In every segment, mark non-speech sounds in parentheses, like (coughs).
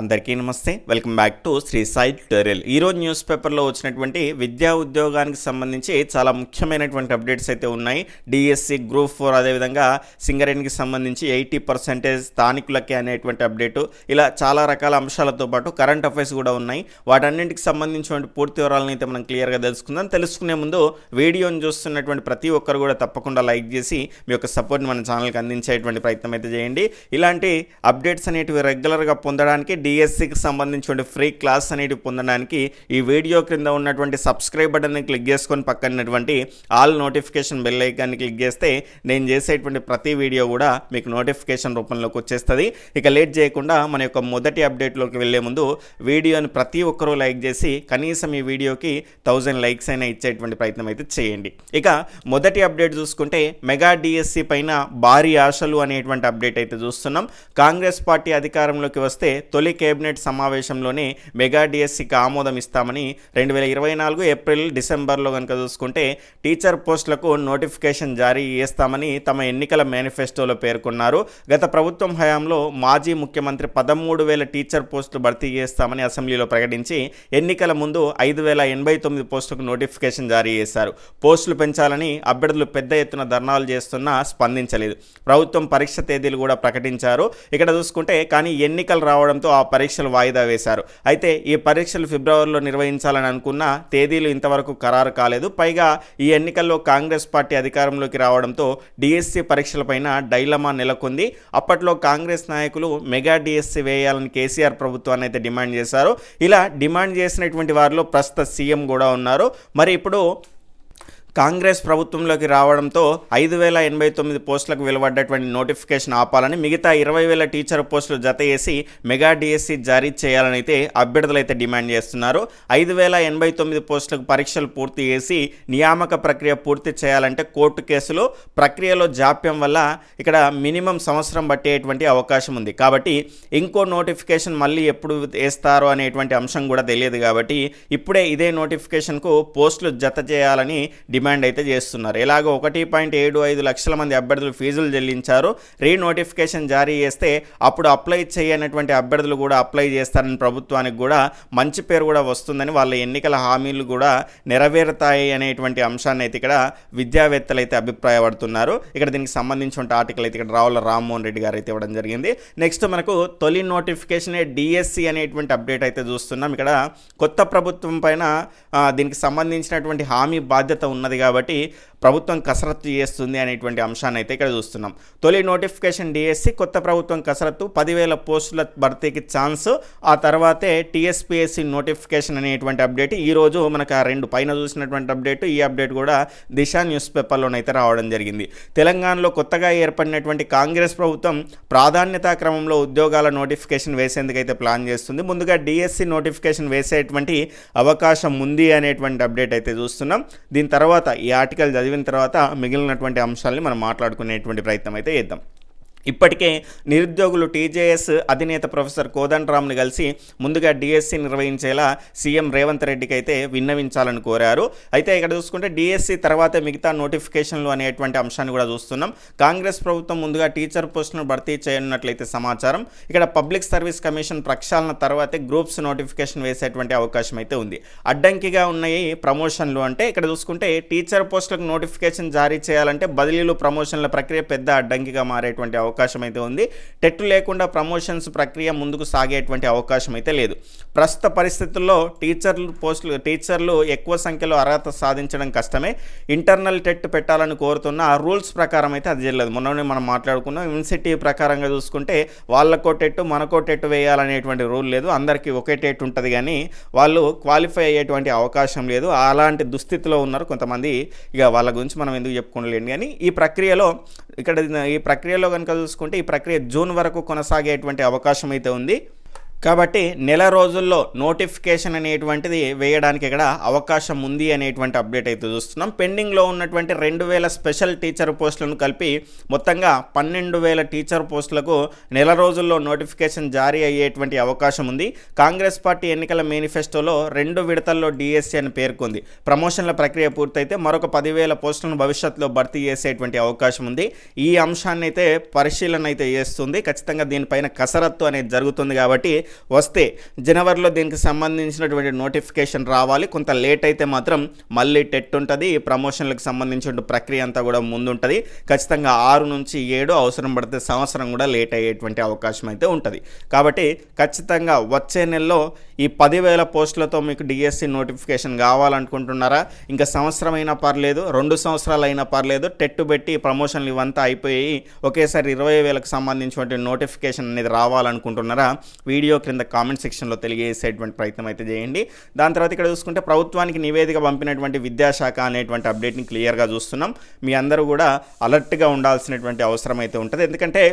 అందరికీ నమస్తే. Welcome back to Sri Sai tutorial. ఈరోజు న్యూస్ పేపర్లో వచ్చినటువంటి విద్యా ఉద్యోగానికి సంబంధించి చాలా ముఖ్యమైనటువంటి అప్డేట్స్ అయితే ఉన్నాయి. డిఎస్సి గ్రూప్ ఫోర్ అదేవిధంగా సింగరేణికి సంబంధించి ఎయిటీ పర్సెంటేజ్ స్థానికులకే అనేటువంటి అప్డేటు. ఇలా చాలా రకాల అంశాలతో పాటు కరెంట్ అఫైర్స్ కూడా ఉన్నాయి. వాటన్నింటికి సంబంధించినటువంటి పూర్తి వివరాలను అయితే మనం క్లియర్గా తెలుసుకుందాం. తెలుసుకునే ముందు వీడియోని చూస్తున్నటువంటి ప్రతి ఒక్కరు కూడా తప్పకుండా లైక్ చేసి మీ యొక్క సపోర్ట్ని మన ఛానల్కి అందించేటువంటి ప్రయత్నం అయితే చేయండి. ఇలాంటి అప్డేట్స్ అనేటివి రెగ్యులర్గా పొందడానికి డిఎస్సికి సంబంధించిన ఫ్రీ క్లాస్ అనేది పొందడానికి ఈ వీడియో క్రింద ఉన్నటువంటి సబ్స్క్రైబ్ బటన్ని క్లిక్ చేసుకొని పక్కనటువంటి ఆల్ నోటిఫికేషన్ బెల్ ఐకాన్ని క్లిక్ చేస్తే నేను చేసేటువంటి ప్రతి వీడియో కూడా మీకు నోటిఫికేషన్ రూపంలోకి వచ్చేస్తుంది. ఇక లేట్ చేయకుండా మన యొక్క మొదటి అప్డేట్లోకి వెళ్ళే ముందు వీడియోని ప్రతి ఒక్కరూ లైక్ చేసి కనీసం ఈ వీడియోకి థౌజండ్ లైక్స్ అయినా ఇచ్చేటువంటి ప్రయత్నం అయితే చేయండి. ఇక మొదటి అప్డేట్ చూసుకుంటే మెగా డిఎస్సి పైన భారీ ఆశలు అనేటువంటి అప్డేట్ అయితే చూస్తున్నాం. కాంగ్రెస్ పార్టీ అధికారంలోకి వస్తే తొలి కేబినెట్ సమావేశంలోనే మెగా డిఎస్సికి ఆమోదం ఇస్తామని రెండు వేల ఇరవై నాలుగు ఏప్రిల్ డిసెంబర్లో కనుక చూసుకుంటే టీచర్ పోస్టులకు నోటిఫికేషన్ జారీ చేస్తామని తమ ఎన్నికల మేనిఫెస్టోలో పేర్కొన్నారు. గత ప్రభుత్వం హయాంలో మాజీ ముఖ్యమంత్రి పదమూడు వేల టీచర్ పోస్టులు భర్తీ చేస్తామని అసెంబ్లీలో ప్రకటించి ఎన్నికల ముందు ఐదు వేల ఎనభై తొమ్మిది పోస్టులకు నోటిఫికేషన్ జారీ చేశారు. పోస్టులు పెంచాలని అభ్యర్థులు పెద్ద ఎత్తున ధర్నాలు చేస్తున్నా స్పందించలేదు. ప్రభుత్వం పరీక్ష తేదీలు కూడా ప్రకటించారు. ఇక్కడ చూసుకుంటే కానీ ఎన్నికలు రావడంతో ఆ పరీక్షలు వాయిదా వేశారు. అయితే ఈ పరీక్షలు ఫిబ్రవరిలో నిర్వహించాలని అనుకున్న తేదీలు ఇంతవరకు ఖరారు కాలేదు. పైగా ఈ ఎన్నికల్లో కాంగ్రెస్ పార్టీ అధికారంలోకి రావడంతో డిఎస్సి పరీక్షలపైన డైలమా నెలకొంది. అప్పట్లో కాంగ్రెస్ నాయకులు మెగా డిఎస్సి వేయాలని కేసీఆర్ ప్రభుత్వాన్ని అయితే డిమాండ్ చేశారు. ఇలా డిమాండ్ చేసినటువంటి వారిలో ప్రస్తుత సీఎం కూడా ఉన్నారు. మరి ఇప్పుడు కాంగ్రెస్ ప్రభుత్వంలోకి రావడంతో ఐదు వేల ఎనభై తొమ్మిది పోస్టులకు వెలువడ్డటువంటి నోటిఫికేషన్ ఆపాలని మిగతా ఇరవై వేల టీచర్ పోస్టులు జత చేసి మెగా డిఎస్సి జారీ చేయాలని అయితే అభ్యర్థులు అయితే డిమాండ్ చేస్తున్నారు. ఐదు వేల ఎనభై తొమ్మిది పోస్టులకు పరీక్షలు పూర్తి చేసి నియామక ప్రక్రియ పూర్తి చేయాలంటే కోర్టు కేసులు ప్రక్రియలో జాప్యం వల్ల ఇక్కడ మినిమం సంవత్సరం పట్టేటువంటి అవకాశం ఉంది. కాబట్టి ఇంకో నోటిఫికేషన్ మళ్ళీ ఎప్పుడు వేస్తారో అనేటువంటి అంశం కూడా తెలియదు కాబట్టి ఇప్పుడే ఇదే నోటిఫికేషన్కు పోస్టులు జత చేయాలని డిమాండ్ డిమాండ్ అయితే చేస్తున్నారు. ఎలాగో ఒకటి పాయింట్ ఏడు ఐదు లక్షల మంది అభ్యర్థులు ఫీజులు చెల్లించారు. రీ నోటిఫికేషన్ జారీ చేస్తే అప్పుడు అప్లై చేయనటువంటి అభ్యర్థులు కూడా అప్లై చేస్తారని ప్రభుత్వానికి కూడా మంచి పేరు కూడా వస్తుందని వాళ్ళ ఎన్నికల హామీలు కూడా నెరవేరుతాయి అనేటువంటి అంశాన్ని అయితే ఇక్కడ విద్యావేత్తలు అయితే అభిప్రాయపడుతున్నారు. ఇక్కడ దీనికి సంబంధించిన ఆర్టికల్ అయితే ఇక్కడ రావుల రామ్మోహన్ రెడ్డి గారు అయితే ఇవ్వడం జరిగింది. నెక్స్ట్ మనకు తొలి నోటిఫికేషన్ డిఎస్సి అనేటువంటి అప్డేట్ అయితే చూస్తున్నాం. ఇక్కడ కొత్త ప్రభుత్వం పైన దీనికి సంబంధించినటువంటి హామీ బాధ్యత ఉన్నది కాబట్టి ప్రభుత్వం కసరత్తు చేస్తుంది అనేటువంటి అంశాన్ని అయితే ఇక్కడ చూస్తున్నాం. తొలి నోటిఫికేషన్ డిఎస్సి కొత్త ప్రభుత్వం కసరత్తు పదివేల పోస్టుల భర్తీకి ఛాన్స్. ఆ తర్వాతే టీఎస్పీఎస్సి నోటిఫికేషన్ అనేటువంటి అప్డేట్. ఈరోజు మనకు ఆ రెండు పైన చూసినటువంటి అప్డేట్. ఈ అప్డేట్ కూడా దిశ న్యూస్ పేపర్లోనైతే రావడం జరిగింది. తెలంగాణలో కొత్తగా ఏర్పడినటువంటి కాంగ్రెస్ ప్రభుత్వం ప్రాధాన్యతా క్రమంలో ఉద్యోగాల నోటిఫికేషన్ వేసేందుకైతే ప్లాన్ చేస్తుంది. ముందుగా డిఎస్సి నోటిఫికేషన్ వేసేటువంటి అవకాశం ఉంది అనేటువంటి అప్డేట్ అయితే చూస్తున్నాం. దీని తర్వాత ఈ ఆర్టికల్ చదివిన తర్వాత మిగిలినటువంటి అంశాలని మనం మాట్లాడుకునేటువంటి ప్రయత్నం అయితే చేద్దాం. ఇప్పటికే నిరుద్యోగులు టీజేఎస్ అధినేత ప్రొఫెసర్ కోదండరామ్ని కలిసి ముందుగా డిఎస్సి నిర్వహించేలా సీఎం రేవంత్ రెడ్డికి అయితే విన్నవించాలని కోరారు. అయితే ఇక్కడ చూసుకుంటే డిఎస్సి తర్వాత మిగతా నోటిఫికేషన్లు అనేటువంటి అంశాన్ని కూడా చూస్తున్నాం. కాంగ్రెస్ ప్రభుత్వం ముందుగా టీచర్ పోస్టును భర్తీ చేయనున్నట్లయితే సమాచారం. ఇక్కడ పబ్లిక్ సర్వీస్ కమిషన్ ప్రక్షాళన తర్వాతే గ్రూప్స్ నోటిఫికేషన్ వేసేటువంటి అవకాశం అయితే ఉంది. అడ్డంకిగా ఉన్నాయి ప్రమోషన్లు అంటే ఇక్కడ చూసుకుంటే టీచర్ పోస్టులకు నోటిఫికేషన్ జారీ చేయాలంటే బదిలీలు ప్రమోషన్ల ప్రక్రియ పెద్ద అడ్డంకిగా మారేటువంటి అవకాశం అవకాశం అయితే ఉంది. టెట్ లేకుండా ప్రమోషన్స్ ప్రక్రియ ముందుకు సాగేటువంటి అవకాశం అయితే లేదు. ప్రస్తుత పరిస్థితుల్లో టీచర్లు పోస్టులు టీచర్లు ఎక్కువ సంఖ్యలో అర్హత సాధించడం కష్టమే. ఇంటర్నల్ టెట్ పెట్టాలని కోరుతున్న ఆ రూల్స్ ప్రకారం అయితే అది జరగలేదు. మొన్ననే మనం మాట్లాడుకున్నాం. ఇన్సెటివ్ ప్రకారంగా చూసుకుంటే వాళ్ళకో టెట్ మనకో టెట్ వేయాలనేటువంటి రూల్ లేదు. అందరికీ ఒకే టెట్ ఉంటుంది కానీ వాళ్ళు క్వాలిఫై అయ్యేటువంటి అవకాశం లేదు. అలాంటి దుస్థితిలో ఉన్నారు కొంతమంది. ఇక వాళ్ళ గురించి మనం ఎందుకు చెప్పుకోలేండి. కానీ ఈ ప్రక్రియలో ఇక్కడ ఈ ప్రక్రియలో కనుక చూసుకుంటే ఈ ప్రక్రియ జూన్ వరకు కొనసాగేటువంటి అవకాశం అయితే ఉంది. కాబట్టి నెల రోజుల్లో నోటిఫికేషన్ అనేటువంటిది వేయడానికి ఇక్కడ అవకాశం ఉంది అనేటువంటి అప్డేట్ అయితే చూస్తున్నాం. పెండింగ్లో ఉన్నటువంటి రెండు వేల స్పెషల్ టీచర్ పోస్టులను కలిపి మొత్తంగా పన్నెండు వేల టీచర్ పోస్టులకు నెల రోజుల్లో నోటిఫికేషన్ జారీ అయ్యేటువంటి అవకాశం ఉంది. కాంగ్రెస్ పార్టీ ఎన్నికల మేనిఫెస్టోలో రెండు విడతల్లో డిఎస్సి అని పేర్కొంది. ప్రమోషన్ల ప్రక్రియ పూర్తయితే మరొక పదివేల పోస్టులను భవిష్యత్తులో భర్తీ చేసేటువంటి అవకాశం ఉంది. ఈ అంశాన్ని అయితే పరిశీలన అయితే చేస్తుంది. ఖచ్చితంగా దీనిపైన కసరత్తు అనేది జరుగుతుంది కాబట్టి వస్తే జనవరిలో దీనికి సంబంధించినటువంటి నోటిఫికేషన్ రావాలి. కొంత లేట్ అయితే మాత్రం మళ్ళీ టెట్ ఉంటుంది. ప్రమోషన్లకు సంబంధించిన ప్రక్రియ అంతా కూడా ముందుంటుంది. ఖచ్చితంగా ఆరు నుంచి ఏడు అవసరం పడితే సంవత్సరం కూడా లేట్ అయ్యేటువంటి అవకాశం అయితే ఉంటుంది. కాబట్టి ఖచ్చితంగా వచ్చే నెలలో ఈ పదివేల పోస్టులతో మీకు డిఎస్సి నోటిఫికేషన్ కావాలనుకుంటున్నారా? ఇంకా సంవత్సరం అయినా పర్లేదు రెండు సంవత్సరాలు అయినా పర్లేదు టెట్టు పెట్టి ప్రమోషన్లు ఇవంతా అయిపోయి ఒకేసారి ఇరవై వేలకు సంబంధించినటువంటి నోటిఫికేషన్ అనేది రావాలనుకుంటున్నారా? వీడియో క్రింద కామెంట్ సెక్షన్లో తెలియజేసేటువంటి ప్రయత్నం అయితే చేయండి. దాని తర్వాత ఇక్కడ చూసుకుంటే ప్రభుత్వానికి నివేదిక పంపినటువంటి విద్యాశాఖ అనేటువంటి అప్డేట్ని క్లియర్గా చూస్తున్నాం. మీ అందరూ కూడా అలర్ట్గా ఉండాల్సినటువంటి అవసరం అయితే ఉంటుంది. ఎందుకంటే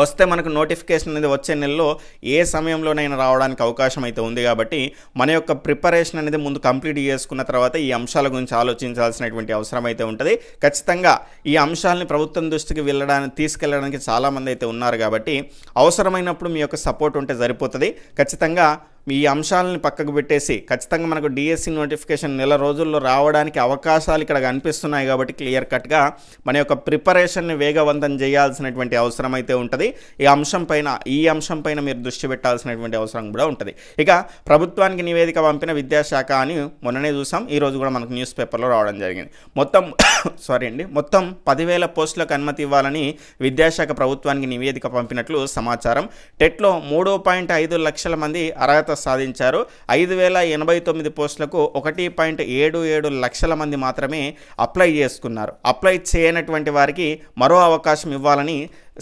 వస్తే మనకు నోటిఫికేషన్ అనేది వచ్చే నెలలో ఏ సమయంలోనైనా రావడానికి అవకాశం అయితే ఉంది కాబట్టి మన యొక్క ప్రిపరేషన్ అనేది ముందు కంప్లీట్ చేసుకున్న తర్వాత ఈ అంశాల గురించి ఆలోచించాల్సినటువంటి అవసరం అయితే ఉంటుంది. ఖచ్చితంగా ఈ అంశాలని ప్రభుత్వం దృష్టికి వెళ్ళడానికి తీసుకెళ్ళడానికి చాలామంది అయితే ఉన్నారు కాబట్టి అవసరమైనప్పుడు మీ యొక్క సపోర్ట్ ఉంటే సరిపోతుంది. ఖచ్చితంగా ఈ అంశాలను పక్కకు పెట్టేసి ఖచ్చితంగా మనకు డిఎస్సి నోటిఫికేషన్ నెల రోజుల్లో రావడానికి అవకాశాలు ఇక్కడ కనిపిస్తున్నాయి కాబట్టి క్లియర్ కట్గా మన యొక్క ప్రిపరేషన్ని వేగవంతం చేయాల్సినటువంటి అవసరం అయితే ఉంటుంది. ఈ అంశం పైన ఈ అంశం పైన మీరు దృష్టి పెట్టాల్సినటువంటి అవసరం కూడా ఉంటుంది. ఇక ప్రభుత్వానికి నివేదిక పంపిన విద్యాశాఖ అని మొన్ననే చూసాం. ఈరోజు కూడా మనకు న్యూస్ పేపర్లో రావడం జరిగింది. మొత్తం (coughs) సారీ అండి. మొత్తం పదివేల పోస్టులకు అనుమతి ఇవ్వాలని విద్యాశాఖ ప్రభుత్వానికి నివేదిక పంపినట్లు సమాచారం. టెట్లో మూడు పాయింట్ ఐదు లక్షల మంది అర్హత సాధించారు. ఐదు వేల ఎనభై తొమ్మిది పోస్టులకు ఒకటి పాయింట్ ఏడు ఏడు లక్షల మంది మాత్రమే అప్లై చేసుకున్నారు. అప్లై చేయనటువంటి వారికి మరో అవకాశం ఇవ్వాలని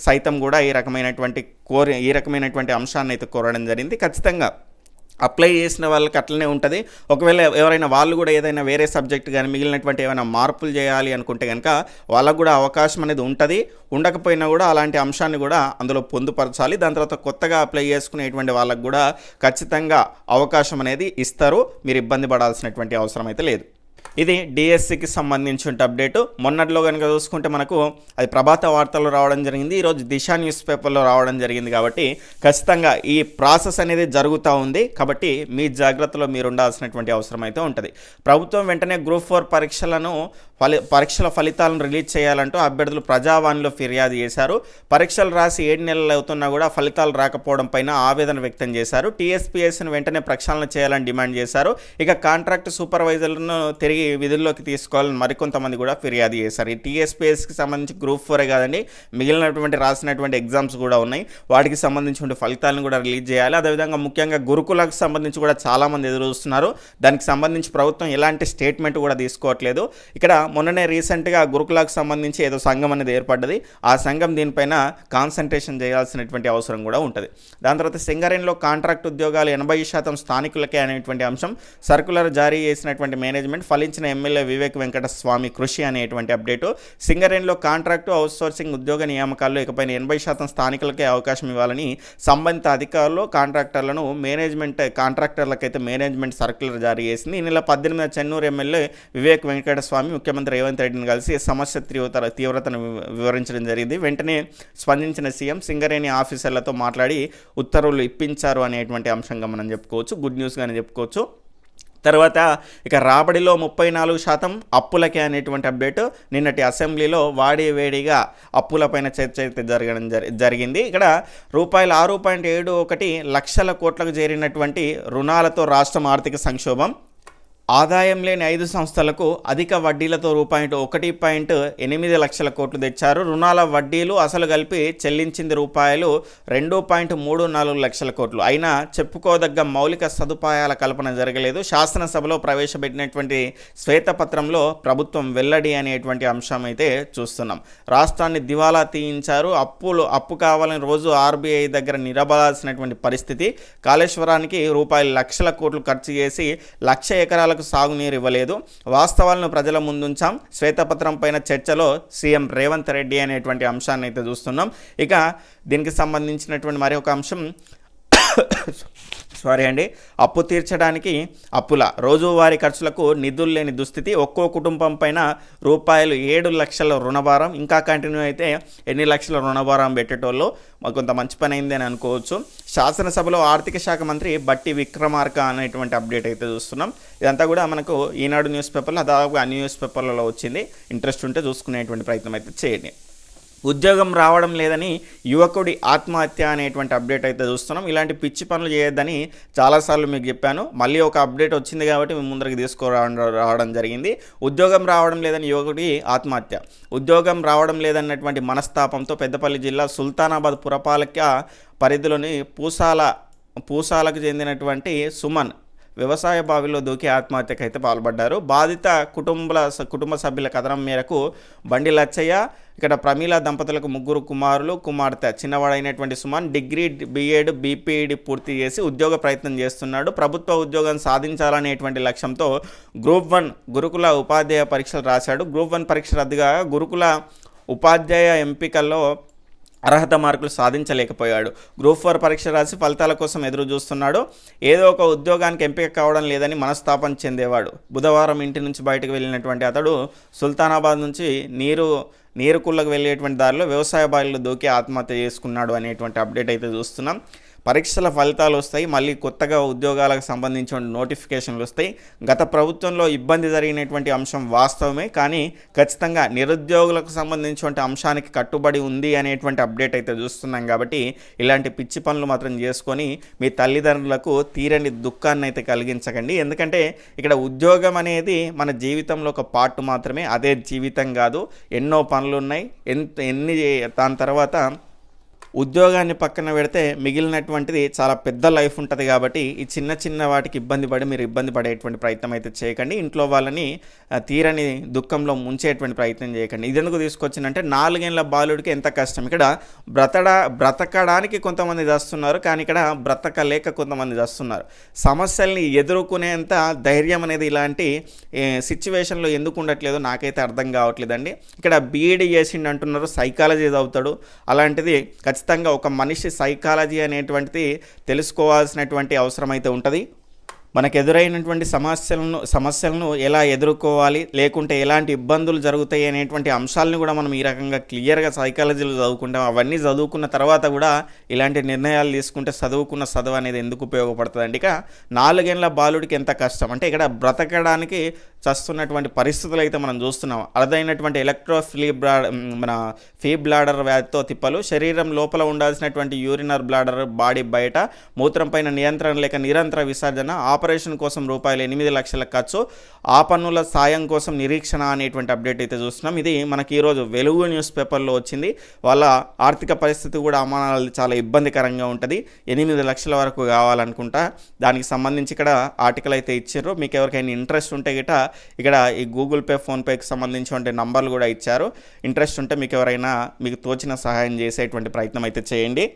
సైతం కూడా ఈ రకమైనటువంటి కోరి ఈ రకమైనటువంటి అంశాన్ని అయితే కోరడం జరిగింది. ఖచ్చితంగా అప్లై చేసిన వాళ్ళకి అట్లనే ఉంటుంది. ఒకవేళ ఎవరైనా వాళ్ళు కూడా ఏదైనా వేరే సబ్జెక్ట్ కానీ మిగిలినటువంటి ఏమైనా మార్పులు చేయాలి అనుకుంటే కనుక వాళ్ళకు కూడా అవకాశం అనేది ఉంటుంది. ఉండకపోయినా కూడా అలాంటి అంశాన్ని కూడా అందులో పొందుపరచాలి. దాని తర్వాత కొత్తగా అప్లై చేసుకునేటువంటి వాళ్ళకు కూడా ఖచ్చితంగా అవకాశం అనేది ఇస్తారు. మీరు ఇబ్బంది పడాల్సినటువంటి అవసరం అయితే లేదు. ఇది డిఎస్సికి సంబంధించిన అప్డేటు. మొన్నట్లో కనుక చూసుకుంటే మనకు అది ప్రభాత వార్తల్లో రావడం జరిగింది. ఈరోజు దిశ న్యూస్ పేపర్లో రావడం జరిగింది కాబట్టి ఖచ్చితంగా ఈ ప్రాసెస్ అనేది జరుగుతూ ఉంది. కాబట్టి మీ జాగ్రత్తలో మీరు ఉండాల్సినటువంటి అవసరం అయితే ఉంటుంది. ప్రభుత్వం వెంటనే గ్రూప్ ఫోర్ పరీక్షలను ఫలి పరీక్షల ఫలితాలను రిలీజ్ చేయాలంటూ అభ్యర్థులు ప్రజావాణిలో ఫిర్యాదు చేశారు. పరీక్షలు రాసి ఏడు నెలలు అవుతున్నా కూడా ఫలితాలు రాకపోవడం పైన ఆవేదన వ్యక్తం చేశారు. టీఎస్పీఎస్ను వెంటనే ప్రక్షాళన చేయాలని డిమాండ్ చేశారు. ఇక కాంట్రాక్ట్ సూపర్వైజర్లను తిరిగి విధుల్లోకి తీసుకోవాలని మరికొంతమంది కూడా ఫిర్యాదు చేశారు. ఈ టీఎస్పీఎస్కి సంబంధించి గ్రూప్ ఫోరే కాదండి మిగిలినటువంటి రాసినటువంటి ఎగ్జామ్స్ కూడా ఉన్నాయి. వాటికి సంబంధించిన ఫలితాలను కూడా రిలీజ్ చేయాలి. అదేవిధంగా ముఖ్యంగా గురుకులకు సంబంధించి కూడా చాలామంది ఎదురు చూస్తున్నారు దానికి సంబంధించి ప్రభుత్వం ఎలాంటి స్టేట్మెంట్ కూడా తీసుకోవట్లేదు. ఇక్కడ మొన్ననే రీసెంట్గా గురుకులకు సంబంధించి ఏదో సంఘం అనేది ఏర్పడ్డది. ఆ సంఘం దీనిపైన కాన్సన్ట్రేషన్ చేయాల్సినటువంటి అవసరం కూడా ఉంటుంది. దాని తర్వాత సింగరేణిలో కాంట్రాక్ట్ ఉద్యోగాలు ఎనభై శాతం స్థానికులకే అనేటువంటి అంశం. సర్కులర్ జారీ చేసినటువంటి మేనేజ్మెంట్ స్పందించిన ఎమ్మెల్యే వివేక్ వెంకట స్వామి కృషి అనేటువంటి అప్డేటు. సింగరేణిలో కాంట్రాక్టు అవుట్సోర్సింగ్ ఉద్యోగ నియామకాల్లో ఇకపైన ఎనభై శాతం స్థానికులకే అవకాశం ఇవ్వాలని సంబంధిత అధికారులు కాంట్రాక్టర్లను మేనేజ్మెంట్ కాంట్రాక్టర్లకైతే మేనేజ్మెంట్ సర్కులర్ జారీ చేసింది. ఈ నెల పద్దెనిమిది చెన్నూరు ఎమ్మెల్యే వివేక్ వెంకట స్వామి ముఖ్యమంత్రి రేవంత్ రెడ్డిని కలిసి సమస్య తీవ్రత తీవ్రతను వివరించడం జరిగింది. వెంటనే స్పందించిన సీఎం సింగరేణి ఆఫీసర్లతో మాట్లాడి ఉత్తర్వులు ఇప్పించారు అనేటువంటి అంశంగా మనం చెప్పుకోవచ్చు. గుడ్ న్యూస్గానే చెప్పుకోవచ్చు. తర్వాత ఇక రాబడిలో ముప్పై నాలుగు శాతం అప్పులకే అనేటువంటి అప్డేట్ నిన్నటి అసెంబ్లీలో వాడి వేడిగా అప్పులపైన చర్చ అయితే జరగడం జరిగింది. ఇక్కడ రూపాయలు ఆరు పాయింట్ ఏడు ఒకటి లక్షల కోట్లకు చేరినటువంటి రుణాలతో రాష్ట్రం ఆర్థిక సంక్షోభం. ఆదాయం లేని ఐదు సంస్థలకు అధిక వడ్డీలతో రూపాయి ఒకటి పాయింట్ ఎనిమిది లక్షల కోట్లు తెచ్చారు. రుణాల వడ్డీలు అసలు కలిపి చెల్లించింది రూపాయలు రెండు పాయింట్ మూడు నాలుగు లక్షల కోట్లు. అయినా చెప్పుకోదగ్గ మౌలిక సదుపాయాల కల్పన జరగలేదు. శాసనసభలో ప్రవేశపెట్టినటువంటి శ్వేతపత్రంలో ప్రభుత్వం వెల్లడి అనేటువంటి అంశం అయితే చూస్తున్నాం. రాష్ట్రాన్ని దివాలా తీయించారు. అప్పులు అప్పు కావాలని రోజు ఆర్బీఐ దగ్గర నిరబడాల్సినటువంటి పరిస్థితి. కాళేశ్వరానికి రూపాయలు లక్షల కోట్లు ఖర్చు చేసి లక్ష ఎకరాల ఎకరాలకు సాగునీరు ఇవ్వలేదు. వాస్తవాలను ప్రజల ముందుంచాం. శ్వేతపత్రం పైన చర్చలో సీఎం రేవంత్ రెడ్డి అనేటువంటి అంశాన్ని అయితే చూస్తున్నాం. ఇక దీనికి సంబంధించినటువంటి మరి ఒక అంశం సారీ అండి. అప్పు తీర్చడానికి అప్పుల. రోజువారీ ఖర్చులకు నిధులు లేని దుస్థితి. ఒక్కో కుటుంబం పైన రూపాయలు ఏడు లక్షల రుణభారం. ఇంకా కంటిన్యూ అయితే ఎన్ని లక్షల రుణభారం పెట్టేటోళ్ళు? కొంత మంచి పని అయింది అని అనుకోవచ్చు. శాసనసభలో ఆర్థిక శాఖ మంత్రి బట్టి విక్రమార్క అనేటువంటి అప్డేట్ అయితే చూస్తున్నాం. ఇదంతా కూడా మనకు ఈనాడు న్యూస్ పేపర్లో దాదాపు అన్ని న్యూస్ పేపర్లలో వచ్చింది. ఇంట్రెస్ట్ ఉంటే చూసుకునేటువంటి ప్రయత్నం అయితే చేయండి. ఉద్యోగం రావడం లేదని యువకుడి ఆత్మహత్య అనేటువంటి అప్డేట్ అయితే చూస్తున్నాం. ఇలాంటి పిచ్చి పనులు చేయొద్దని చాలాసార్లు మీకు చెప్పాను. మళ్ళీ ఒక అప్డేట్ వచ్చింది కాబట్టి మేము ముందరికి తీసుకురావడం రావడం జరిగింది. ఉద్యోగం రావడం లేదని యువకుడి ఆత్మహత్య. ఉద్యోగం రావడం లేదన్నటువంటి మనస్తాపంతో పెద్దపల్లి జిల్లా సుల్తానాబాద్ పురపాలక పరిధిలోని పూసాల పూసాలకు చెందినటువంటి సుమన్ వ్యవసాయ బావిలో దూకి ఆత్మహత్యకు అయితే పాల్పడ్డారు. బాధిత కుటుంబ కుటుంబ సభ్యుల కథనం మేరకు బండి లచ్చయ్య ఇక్కడ ప్రమీల దంపతులకు ముగ్గురు కుమారులు కుమార్తె చిన్నవాడైనటువంటి సుమన్ డిగ్రీ బీఎడ్ బీపీఈడి పూర్తి చేసి ఉద్యోగ ప్రయత్నం చేస్తున్నాడు. ప్రభుత్వ ఉద్యోగం సాధించాలనేటువంటి లక్ష్యంతో గ్రూప్ వన్ గురుకుల ఉపాధ్యాయ పరీక్షలు రాశాడు. గ్రూప్ వన్ పరీక్ష రద్దుగా గురుకుల ఉపాధ్యాయ ఎంపికల్లో అర్హత మార్కులు సాధించలేకపోయాడు. గ్రూప్ ఫోర్ పరీక్ష రాసి ఫలితాల కోసం ఎదురు చూస్తున్నాడు ఏదో ఒక ఉద్యోగానికి ఎంపిక కావడం లేదని మనస్తాపం చెందేవాడు. బుధవారం ఇంటి నుంచి బయటకు వెళ్ళినటువంటి అతడు సుల్తానాబాద్ నుంచి నీరు నీరుకుళ్ళకు వెళ్ళేటువంటి దారిలో వ్యవసాయ బావిలో దూకి ఆత్మహత్య చేసుకున్నాడు అనేటువంటి అప్డేట్ అయితే చూస్తున్నాం. పరీక్షల ఫలితాలు వస్తాయి మళ్ళీ కొత్తగా ఉద్యోగాలకు సంబంధించిన నోటిఫికేషన్లు వస్తాయి. గత ప్రభుత్వంలో ఇబ్బంది జరిగినటువంటి అంశం వాస్తవమే కానీ ఖచ్చితంగా నిరుద్యోగులకు సంబంధించినటువంటి అంశానికి కట్టుబడి ఉంది అనేటువంటి అప్డేట్ అయితే చూస్తున్నాం కాబట్టి ఇలాంటి పిచ్చి పనులు మాత్రం చేసుకొని మీ తల్లిదండ్రులకు తీరని దుఃఖాన్ని అయితే కలిగించకండి. ఎందుకంటే ఇక్కడ ఉద్యోగం అనేది మన జీవితంలో ఒక పార్ట్ మాత్రమే అదే జీవితం కాదు. ఎన్నో పనులు ఉన్నాయి ఎంత ఎన్ని దాని తర్వాత ఉద్యోగాన్ని పక్కన పెడితే మిగిలినటువంటిది చాలా పెద్ద లైఫ్ ఉంటుంది కాబట్టి ఈ చిన్న చిన్న వాటికి ఇబ్బంది పడి మీరు ఇబ్బంది పడేటువంటి ప్రయత్నం అయితే చేయకండి. ఇంట్లో వాళ్ళని తీరని దుఃఖంలో ముంచేటువంటి ప్రయత్నం చేయకండి. ఇది ఎందుకు తీసుకొచ్చిందంటే నాలుగేళ్ళ బాలుడికి ఎంత కష్టం. ఇక్కడ బ్రతడా బ్రతకడానికి కొంతమంది చేస్తున్నారు కానీ ఇక్కడ బ్రతకలేక కొంతమంది చేస్తున్నారు. సమస్యల్ని ఎదుర్కొనేంత ధైర్యం అనేది ఇలాంటి సిచ్యువేషన్లో ఎందుకు ఉండట్లేదు నాకైతే అర్థం కావట్లేదండి. ఇక్కడ బీఈడి చేసిండు అంటున్నారు సైకాలజీ చదువుతాడు అలాంటిది ఖచ్చితంగా ఖచ్చితంగా ఒక మనిషి సైకాలజీ అనేటువంటిది తెలుసుకోవాల్సినటువంటి అవసరం అయితే ఉంటుంది. మనకు ఎదురైనటువంటి సమస్యలను సమస్యలను ఎలా ఎదుర్కోవాలి లేకుంటే ఎలాంటి ఇబ్బందులు జరుగుతాయి అనేటువంటి అంశాలను కూడా మనం ఈ రకంగా క్లియర్గా సైకాలజీలో చదువుకుంటాం. అవన్నీ చదువుకున్న తర్వాత కూడా ఇలాంటి నిర్ణయాలు తీసుకుంటే చదువుకున్న చదువు అనేది ఎందుకు ఉపయోగపడుతుంది ఇక నాలుగేళ్ళ బాలుడికి ఎంత కష్టం? అంటే ఇక్కడ బ్రతకడానికి చస్తున్నటువంటి పరిస్థితులు అయితే మనం చూస్తున్నాం. అర్థమైనటువంటి ఎలక్ట్రో ఫ్లీ మన ఫీ బ్లాడర్ వ్యాధితో తిప్పలు శరీరం లోపల ఉండాల్సినటువంటి యూరినర్ బ్లాడర్ బాడీ బయట మూత్రం పైన నియంత్రణ లేక నిరంతర విసర్జన ఆపరేషన్ కోసం రూపాయలు ఎనిమిది లక్షల ఖర్చు ఆ పన్నుల సాయం కోసం నిరీక్షణ అనేటువంటి అప్డేట్ అయితే చూస్తున్నాం. ఇది మనకి ఈరోజు వెలుగు న్యూస్ పేపర్లో వచ్చింది. వాళ్ళ ఆర్థిక పరిస్థితి కూడా అమానాలు చాలా ఇబ్బందికరంగా ఉంటుంది. ఎనిమిది లక్షల వరకు కావాలనుకుంటా. దానికి సంబంధించి ఇక్కడ ఆర్టికల్ అయితే ఇచ్చారు. మీకు ఎవరికైనా ఇంట్రెస్ట్ ఉంటే గిట ఇక్కడ ఈ గూగుల్ పే ఫోన్పేకి సంబంధించినటువంటి నంబర్లు కూడా ఇచ్చారు. ఇంట్రెస్ట్ ఉంటే మీకు ఎవరైనా మీకు తోచిన సహాయం చేసేటువంటి ప్రయత్నం అయితే చేయండి.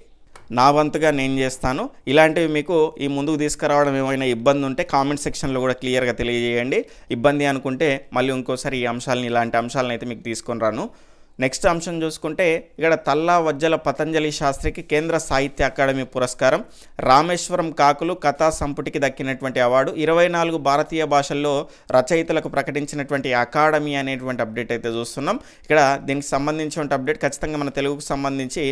నా వంతుగా నేను చేస్తాను. ఇలాంటివి మీకు ఈ ముందుకు తీసుకురావడం ఏమైనా ఇబ్బంది ఉంటే కామెంట్ సెక్షన్లో కూడా క్లియర్గా తెలియజేయండి. ఇబ్బంది అనుకుంటే మళ్ళీ ఇంకోసారి ఈ అంశాలను ఇలాంటి అంశాలను అయితే మీకు తీసుకొని రాను. నెక్స్ట్ అంశం చూసుకుంటే ఇక్కడ తల్లా వజ్జల పతంజలి శాస్త్రికి కేంద్ర సాహిత్య అకాడమీ పురస్కారం. రామేశ్వరం కాకులు కథా సంపుటికి దక్కినటువంటి అవార్డు ఇరవై నాలుగు భారతీయ భాషల్లో రచయితలకు ప్రకటించినటువంటి అకాడమీ అనేటువంటి అప్డేట్ అయితే చూస్తున్నాం. ఇక్కడ దీనికి సంబంధించిన అప్డేట్ ఖచ్చితంగా మన తెలుగుకు సంబంధించి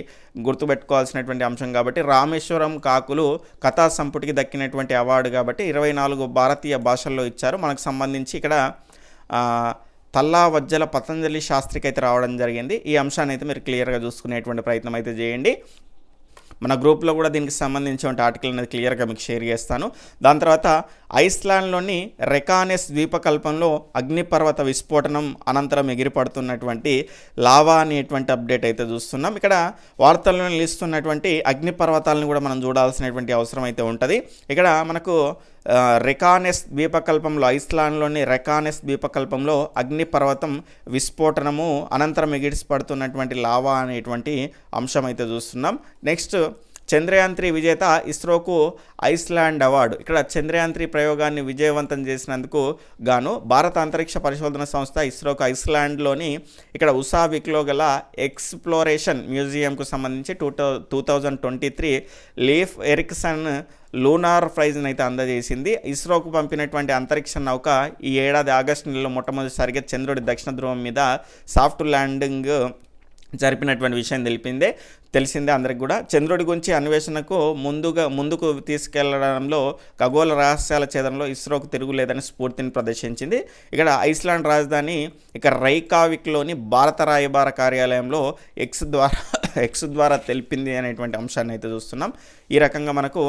గుర్తుపెట్టుకోవాల్సినటువంటి అంశం కాబట్టి రామేశ్వరం కాకులు కథా సంపుటికి దక్కినటువంటి అవార్డు కాబట్టి ఇరవై నాలుగు భారతీయ భాషల్లో ఇచ్చారు. మనకు సంబంధించి ఇక్కడ తల్లా వజ్జల పతంజలి శాస్త్రికి అయితే రావడం జరిగింది. ఈ అంశాన్ని అయితే మీరు క్లియర్గా చూసుకునేటువంటి ప్రయత్నం అయితే చేయండి. మన గ్రూప్లో కూడా దీనికి సంబంధించిన ఆర్టికల్ అనేది క్లియర్గా మీకు షేర్ చేస్తాను. దాని తర్వాత ఐస్లాండ్లోని రెకానెస్ ద్వీపకల్పంలో అగ్నిపర్వత విస్ఫోటనం అనంతరం ఎగిరిపడుతున్నటువంటి లావా అనేటువంటి అప్డేట్ అయితే చూస్తున్నాం. ఇక్కడ వార్తల్లో నిలుస్తున్నటువంటి అగ్నిపర్వతాలను కూడా మనం చూడాల్సినటువంటి అవసరం అయితే ఉంటుంది. ఇక్కడ మనకు రెకానెస్ ద్వీపకల్పంలో ఐస్లాండ్లోని రెకానెస్ ద్వీపకల్పంలో అగ్నిపర్వతం విస్ఫోటనము అనంతరం ఎగిడిసిపడుతున్నటువంటి లావా అనేటువంటి అంశం అయితే చూస్తున్నాం. నెక్స్ట్ చంద్రయాన్ త్రీ విజేత ఇస్రోకు ఐస్లాండ్ అవార్డు. ఇక్కడ చంద్రయాన్ త్రీ ప్రయోగాన్ని విజయవంతం చేసినందుకు గాను భారత అంతరిక్ష పరిశోధన సంస్థ ఇస్రోకు ఐస్లాండ్లోని ఇక్కడ ఉసావిక్లో గల ఎక్స్ప్లోరేషన్ మ్యూజియంకు సంబంధించి two two thousand twenty three leaf Ericsson lunar ప్రైజ్ని అయితే అందజేసింది. ఇస్రోకు పంపినటువంటి అంతరిక్ష నౌక ఈ ఏడాది ఆగస్టు నెలలో మొట్టమొదటిసారిగా చంద్రుడి దక్షిణ ధ్రువం మీద సాఫ్ట్ ల్యాండింగ్ జరిపినటువంటి విషయం తెలిపిందే తెలిసిందే అందరికి కూడా. చంద్రుడి గురించి అన్వేషణకు ముందుగా ముందుకు తీసుకెళ్ళడంలో ఖగోళ రహస్యాల ఛేదంలో ఇస్రోకు తిరుగులేదని స్ఫూర్తిని ప్రదర్శించింది. ఇక్కడ ఐస్లాండ్ రాజధాని ఇక రైకావిక్లోని భారత రాయబార కార్యాలయంలో ఎక్స్ ద్వారా (laughs) ఎక్స్ ద్వారా తెలిపింది అనేటువంటి అంశాన్ని అయితే చూస్తున్నాం. ఈ రకంగా మనకు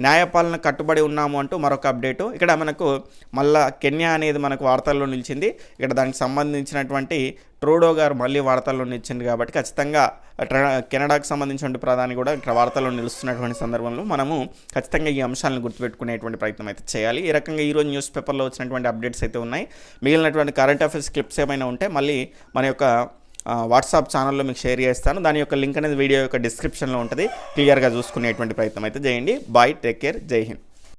న్యాయపాలన కట్టుబడి ఉన్నాము అంటూ మరొక అప్డేటు. ఇక్కడ మనకు మళ్ళా కెన్యా అనేది మనకు వార్తల్లో నిలిచింది. ఇక్కడ దానికి సంబంధించినటువంటి ట్రూడో గారు మళ్ళీ వార్తల్లో నిలిచింది కాబట్టి ఖచ్చితంగా ట్ర- కెనడాకు సంబంధించిన ప్రధాని కూడా ఇక్కడ వార్తల్లో నిలుస్తున్నటువంటి సందర్భంలో మనము ఖచ్చితంగా ఈ అంశాలను గుర్తుపెట్టుకునేటువంటి ప్రయత్నం అయితే చేయాలి. ఈ రకంగా ఈరోజు న్యూస్ పేపర్లో వచ్చినటువంటి అప్డేట్స్ అయితే ఉన్నాయి. మిగిలినటువంటి కరెంట్ అఫైర్స్ క్లిప్స్ ఏమైనా ఉంటే మళ్ళీ మన యొక్క వాట్సాప్ ఛానల్లో మీకు షేర్ చేస్తాను. దాని యొక్క లింక్ అనేది వీడియో యొక్క డిస్క్రిప్షన్లో ఉంటుంది. క్లియర్గా చూసుకునేటువంటి ప్రయత్నం అయితే చేయండి. బాయ్ టేక్ కేర్ జై హింద్.